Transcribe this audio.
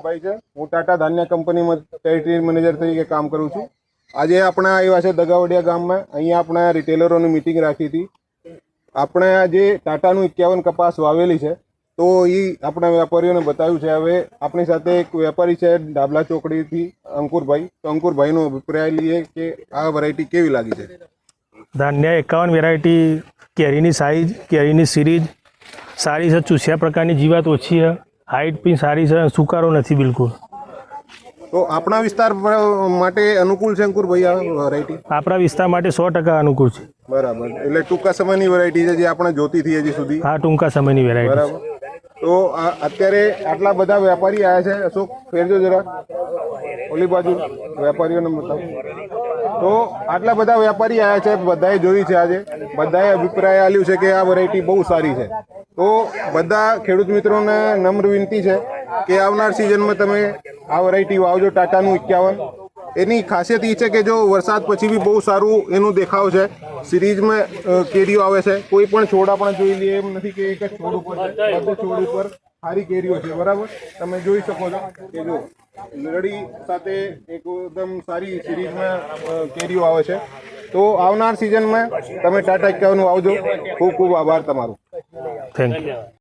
દિલીપભાઈ છે. હું ટાટા ધાન્ય કંપનીમાં ટેરિટરી મેનેજર તરીકે કામ કરું છું. આજે આપણા આવ્યા છે દગાવડિયા ગામમાં. અહીંયા આપણે રિટેલરોની મિટિંગ રાખી હતી. આપણે આજે ટાટાનું એકાવન કપાસ વાવેલી છે. તો એ આપણા વેપારીઓને બતાવ્યું છે. હવે આપણી સાથે એક વેપારી છે, ડાબલા ચોકડીથી અંકુરભાઈ. તો અંકુરભાઈનો અભિપ્રાય લઈએ કે આ વેરાયટી કેવી લાગી છે? ધાન્ય એકાવન વેરાયટી કેરીની સાઇઝ કેરીની સિરીઝ સારી છે, ચૂસ્યા પ્રકારની જીવાત ઓછી છે. હાઇટ પણ સારી છે સુકારો નથી બિલકુલ. તો આપણા વિસ્તાર માટે અનુકૂળ છે અંકુરભાઈ આ વેરાયટી આપણા વિસ્તાર માટે સો ટકા અનુકૂળ છે. બરાબર. એટલે ટૂંકા સમયની વેરાયટી છે જે આપણે જોતી હતી હજી સુધી? આ ટૂંકા સમયની વેરાયટી બરાબર. તો આ અત્યારે આટલા બધા વેપારી આવ્યા છે. અશોક ફેરજો જરા. ઓલી બાજુ વેપારીઓને બતાવો. તો આટલા બધા વેપારી આવ્યા છે. બધાએ જોઈ છે આજે. બધાએ અભિપ્રાય આપ્યું છે કે આ વેરાયટી બહુ સારી છે. તો બધા ખેડૂત મિત્રોને નમ્ર વિનંતી છે કે આવનાર સિઝનમાં તમે આ વેરાયટી વાવજો ટાટાનું એકાવન. એની ખાસિયત એ છે કે જો વરસાદ પછી બી બહુ સારું એનું દેખાવ છે. સિરીઝમાં કેરીઓ આવે છે. કોઈ પણ છોડ આપણે જોઈ લઈએ, એમ નથી કે એક જ છોડ ઉપર છે. બધે છોડ ઉપર સારી કેરીઓ છે, બરાબર? તમે જોઈ શકો છો કે જો લડી સાથે એકદમ સારી સિરીઝમાં કેરીઓ આવે છે. તો આવનાર સિઝનમાં તમે ટાટા એકાવન આવજો. ખૂબ ખૂબ આભાર તમારો. Thank you.